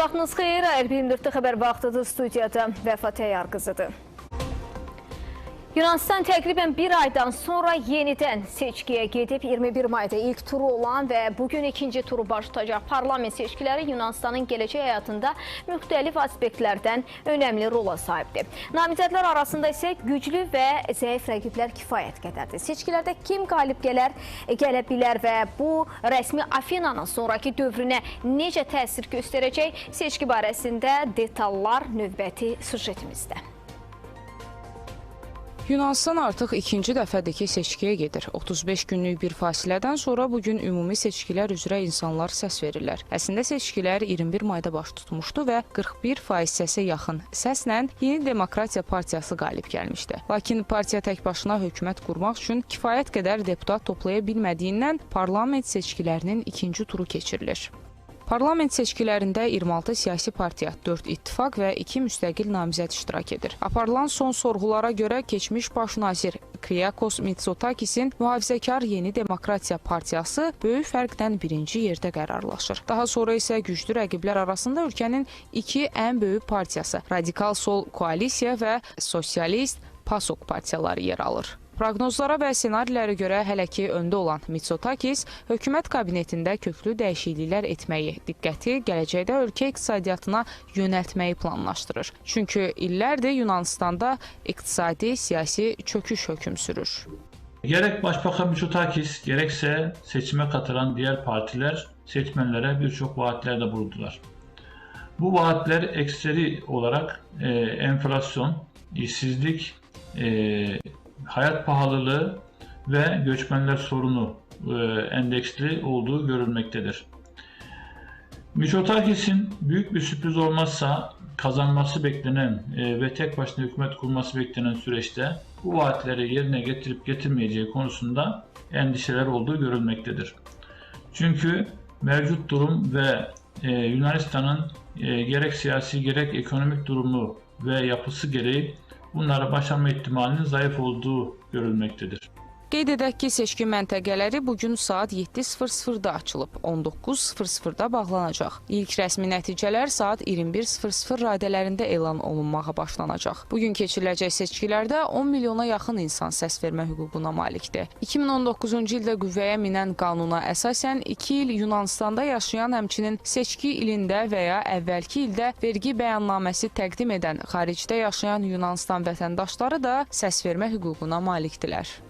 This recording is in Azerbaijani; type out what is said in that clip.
Hər vaxtınız xeyir, Əl24-də xəbər vaxtıdır, studiyada Vəfa Təyyar qızıdır. Yunanistan təqribən bir aydan sonra yenidən seçkiyə gedib 21 mayda ilk turu olan və bugün ikinci turu baş tutacaq parlament seçkiləri Yunanistanın gələcək həyatında müxtəlif aspektlərdən önəmli rola sahibdir. Namizədlər arasında isə güclü və zəif rəqiblər kifayət qədərdir. Seçkilərdə kim qalib gələr, gələ bilər və bu rəsmi Afinanın sonraki dövrünə necə təsir göstərəcək seçki barəsində detallar növbəti sujetimizdə. Yunanistan artıq ikinci dəfədir ki, seçkiyə gedir. 35 günlük bir fasilədən sonra bugün ümumi seçkilər üzrə insanlar səs verirlər. Əslində seçkilər 21 mayda baş tutmuşdu və 41 faiz səsə yaxın səslə Yeni Demokratiya Partiyası qalib gəlmişdi. Lakin partiya tək başına hökumət qurmaq üçün kifayət qədər deputat toplaya bilmədiyindən parlament seçkilərinin ikinci turu keçirilir. Parlament seçkilərində 26 siyasi partiya, 4 ittifaq və 2 müstəqil namizəd iştirak edir. Aparılan son sorğulara görə keçmiş baş nazir Kriakos Mitsotakisin mühafizəkar Yeni Demokratiya Partiyası böyük fərqdən birinci yerdə qərarlaşır. Daha sonra isə güclü rəqiblər arasında ölkənin iki ən böyük partiyası, Radikal Sol Koalisiya və Sosialist PASOK partiyaları yer alır. Proqnozlara və ssenarilərə görə hələ ki öndə olan Mitsotakis hökumət kabinetində köklü dəyişikliklər etməyi, diqqəti gələcəkdə ölkə iqtisadiyyatına yönəltməyi planlaşdırır. Çünki illərdir Yunanistanda iqtisadi, siyasi çöküş hökm sürür. Gerek Başbakan Mitsotakis gerekse seçime katılan diğer partiler seçmenlere birçok vaatlerde bulundular. Bu vaatler ekseri olarak e, enflasyon, işsizlik, e, hayat pahalılığı ve göçmenler sorunu e, endeksli olduğu görülmektedir. Mitsotakis'in büyük bir sürpriz olmazsa kazanması beklenen e, ve tek başına hükümet kurması beklenen süreçte bu vaatleri yerine getirip getirmeyeceği konusunda endişeler olduğu görülmektedir. Çünkü mevcut durum ve e, Yunanistan'ın gerek siyasi gerek ekonomik durumu ve yapısı gereği bunları başarma ihtimalinin zayıf olduğu görülmektedir. Qeyd edək ki, seçki məntəqələri bugün saat 7:00-da açılıb, 19:00-da bağlanacaq. İlk rəsmi nəticələr saat 21:00 radələrində elan olunmağa başlanacaq. Bugün keçiriləcək seçkilərdə 10 milyona yaxın insan səs vermə hüququna malikdir. 2019-cu ildə qüvvəyə minən qanuna əsasən 2 il Yunanistanda yaşayan həmçinin seçki ilində və ya əvvəlki ildə vergi bəyannaməsi təqdim edən xaricdə yaşayan Yunanistan vətəndaşları da səs vermə hüququna malikdirlər.